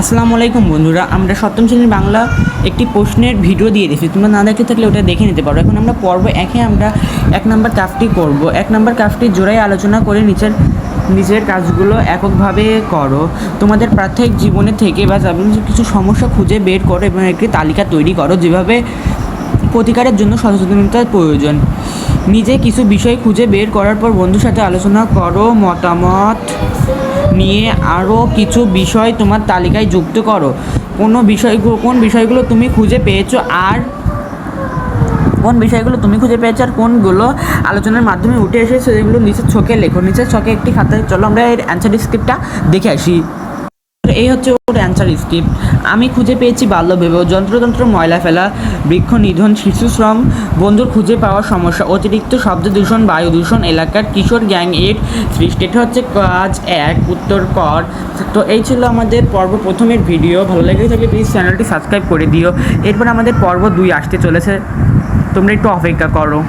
আসসালামু আলাইকুম বন্ধুরা, আমরা সপ্তম শ্রেণির বাংলা একটি প্রশ্নের ভিডিও দিয়ে দিয়েছি। তোমরা না দেখতে থাকলে ওটা দেখে নিতে পারো। এখন আমরা পর্ব একে আমরা এক নম্বর কাজটি করব। এক নম্বর কাজটি জোড়াই আলোচনা করে নিচের, নিজের কাজগুলো এককভাবে করো। তোমাদের প্রাত্যহিক জীবনে থেকে বা কিছু সমস্যা খুঁজে বের করো এবং একটি তালিকা তৈরি করো যেভাবে প্রতিকারের জন্য সচেতনতার প্রয়োজন। নিজে কিছু বিষয় খুঁজে বের করার পর বন্ধুর সাথে আলোচনা করো মতামত। নিয়ে আরও কিছু বিষয় তোমার তালিকায় যুক্ত করো। কোনো বিষয়গুলো কোন বিষয়গুলো তুমি খুঁজে পেয়েছ আর কোন বিষয়গুলো তুমি খুঁজে পেয়েছ আর কোনগুলো আলোচনার মাধ্যমে উঠে এসেছে সেগুলো নিচের ছকে লেখো। নিচের ছকে একটি খাতায় চলো আমরা এর অ্যান্সার স্ক্রিপ্টটা দেখে আসি। এই হচ্ছে ওর অ্যান্সার স্ক্রিপ্ট আমি খুঁজে পেয়েছি বাল্যবিবাহ, যন্ত্রতন্ত্র, ময়লা ফেলা, বৃক্ষ নিধন, শিশু শ্রম, বন্ধুর খুঁজে পাওয়ার সমস্যা, অতিরিক্ত শব্দ দূষণ, বায়ু দূষণ, এলাকার কিশোর গ্যাং এড সৃষ্টি। এটা হচ্ছে কাজ এক, উত্তর কর। তো এই ছিল আমাদের পর্ব প্রথমের ভিডিও ভালো লেগে থাকলে প্লিজ চ্যানেলটি সাবস্ক্রাইব করে দিও। এরপর আমাদের পর্ব দুই আসতে চলেছে। তোমরা একটু অপেক্ষা করো।